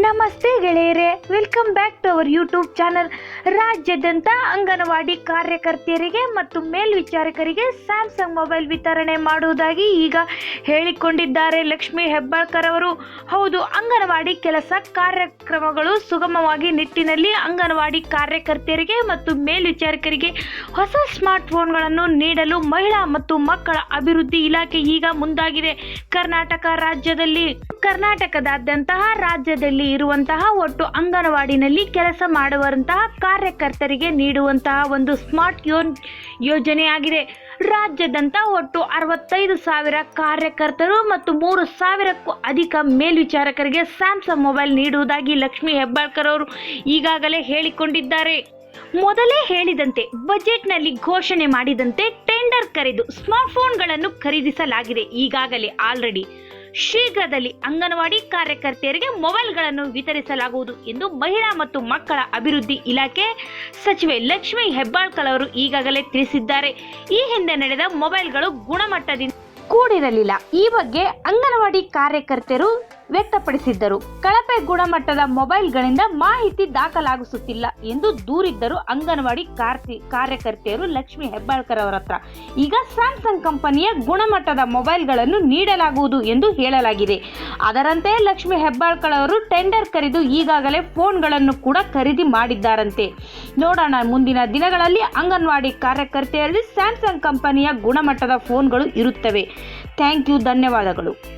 ನಮಸ್ತೆ ಗೆಳೆಯರೇ welcome back to our YouTube channel ರಾಜ್ಯಾದ್ಯಂತ ಅಂಗನವಾಡಿ ಕಾರ್ಯಕರ್ತೆಯರಿಗೆ ಮತ್ತು ಮೇಲ್ವಿಚಾರಕರಿಗೆ ಸ್ಯಾಮ್ಸಂಗ್ ಮೊಬೈಲ್ ವಿತರಣೆ ಮಾಡುವುದಾಗಿ ಈಗ ಹೇಳಿಕೊಂಡಿದ್ದಾರೆ ಲಕ್ಷ್ಮಿ ಹೆಬ್ಬಾಳ್ಕರ್ ಅವರು. ಹೌದು, ಅಂಗನವಾಡಿ ಕೆಲಸ ಕಾರ್ಯಕ್ರಮಗಳು ಸುಗಮವಾಗಿ ನಿಟ್ಟಿನಲ್ಲಿ ಅಂಗನವಾಡಿ ಕಾರ್ಯಕರ್ತೆಯರಿಗೆ ಮತ್ತು ಮೇಲ್ವಿಚಾರಕರಿಗೆ ಹೊಸ ಸ್ಮಾರ್ಟ್ ಫೋನ್ಗಳನ್ನು ನೀಡಲು ಮಹಿಳಾ ಮತ್ತು ಮಕ್ಕಳ ಅಭಿವೃದ್ಧಿ ಇಲಾಖೆ ಈಗ ಮುಂದಾಗಿದೆ. ಕರ್ನಾಟಕ ರಾಜ್ಯದಲ್ಲಿ, ಕರ್ನಾಟಕದಾದ್ಯಂತಹ ರಾಜ್ಯದಲ್ಲಿ ಇರುವಂತಹ ಒಟ್ಟು ಅಂಗನವಾಡಿನಲ್ಲಿ ಕೆಲಸ ಮಾಡುವಂತಹ ಕಾರ್ಯಕರ್ತರಿಗೆ ನೀಡುವಂತಹ ಒಂದು ಸ್ಮಾರ್ಟ್ ಯೋನ್ ಯೋಜನೆಯಾಗಿದೆ ರಾಜ್ಯದಂತ ಒಟ್ಟು ಅರವತ್ತೈದು ಸಾವಿರ ಕಾರ್ಯಕರ್ತರು ಮತ್ತು ಮೂರು ಸಾವಿರಕ್ಕೂ ಅಧಿಕ ಮೇಲ್ವಿಚಾರಕರಿಗೆ ಸ್ಯಾಮ್ಸಂಗ್ ಮೊಬೈಲ್ ನೀಡುವುದಾಗಿ ಲಕ್ಷ್ಮಿ ಹೆಬ್ಬಾಳ್ಕರ್ ಅವರು ಈಗಾಗಲೇ ಹೇಳಿಕೊಂಡಿದ್ದಾರೆ. ಮೊದಲೇ ಹೇಳಿದಂತೆ ಬಜೆಟ್ನಲ್ಲಿ ಘೋಷಣೆ ಮಾಡಿದಂತೆ ಟೆಂಡರ್ ಕರೆದು ಸ್ಮಾರ್ಟ್ಫೋನ್ಗಳನ್ನು ಖರೀದಿಸಲಾಗಿದೆ. ಈಗಾಗಲೇ ಆಲ್ರೆಡಿ ಶೀಘ್ರದಲ್ಲಿ ಅಂಗನವಾಡಿ ಕಾರ್ಯಕರ್ತೆಯರಿಗೆ ಮೊಬೈಲ್ಗಳನ್ನು ವಿತರಿಸಲಾಗುವುದು ಎಂದು ಮಹಿಳಾ ಮತ್ತು ಮಕ್ಕಳ ಅಭಿವೃದ್ಧಿ ಇಲಾಖೆ ಸಚಿವೆ ಲಕ್ಷ್ಮಿ ಹೆಬ್ಬಾಳ್ಕರ್ ಅವರು ಈಗಾಗಲೇ ತಿಳಿಸಿದ್ದಾರೆ. ಈ ಹಿಂದೆ ನಡೆದ ಮೊಬೈಲ್ಗಳು ಗುಣಮಟ್ಟದಿಂದ ಕೂಡಿರಲಿಲ್ಲ. ಈ ಬಗ್ಗೆ ಅಂಗನವಾಡಿ ಕಾರ್ಯಕರ್ತರು ವ್ಯಕ್ತಪಡಿಸಿದ್ದರು. ಕಳಪೆ ಗುಣಮಟ್ಟದ ಮೊಬೈಲ್ಗಳಿಂದ ಮಾಹಿತಿ ದಾಖಲಾಗಿಸುತ್ತಿಲ್ಲ ಎಂದು ದೂರಿದ್ದರು ಅಂಗನವಾಡಿ ಕಾರ್ತಿ, ಕಾರ್ಯಕರ್ತೆಯರು ಲಕ್ಷ್ಮಿ ಹೆಬ್ಬಾಳ್ಕರ್ ಅವರ ಹತ್ರ. ಈಗ ಸ್ಯಾಮ್ಸಂಗ್ ಕಂಪನಿಯ ಗುಣಮಟ್ಟದ ಮೊಬೈಲ್ಗಳನ್ನು ನೀಡಲಾಗುವುದು ಎಂದು ಹೇಳಲಾಗಿದೆ. ಅದರಂತೆ ಲಕ್ಷ್ಮಿ ಹೆಬ್ಬಾಳ್ಕರ್ ಅವರು ಟೆಂಡರ್ ಕರೆದು ಈಗಾಗಲೇ ಫೋನ್ಗಳನ್ನು ಕೂಡ ಖರೀದಿ ಮಾಡಿದ್ದಾರಂತೆ. ನೋಡೋಣ, ಮುಂದಿನ ದಿನಗಳಲ್ಲಿ ಅಂಗನವಾಡಿ ಕಾರ್ಯಕರ್ತೆಯರಲ್ಲಿ ಸ್ಯಾಮ್ಸಂಗ್ ಕಂಪನಿಯ ಗುಣಮಟ್ಟದ ಫೋನ್ಗಳು ಇರುತ್ತವೆ. ಥ್ಯಾಂಕ್ ಯು, ಧನ್ಯವಾದಗಳು.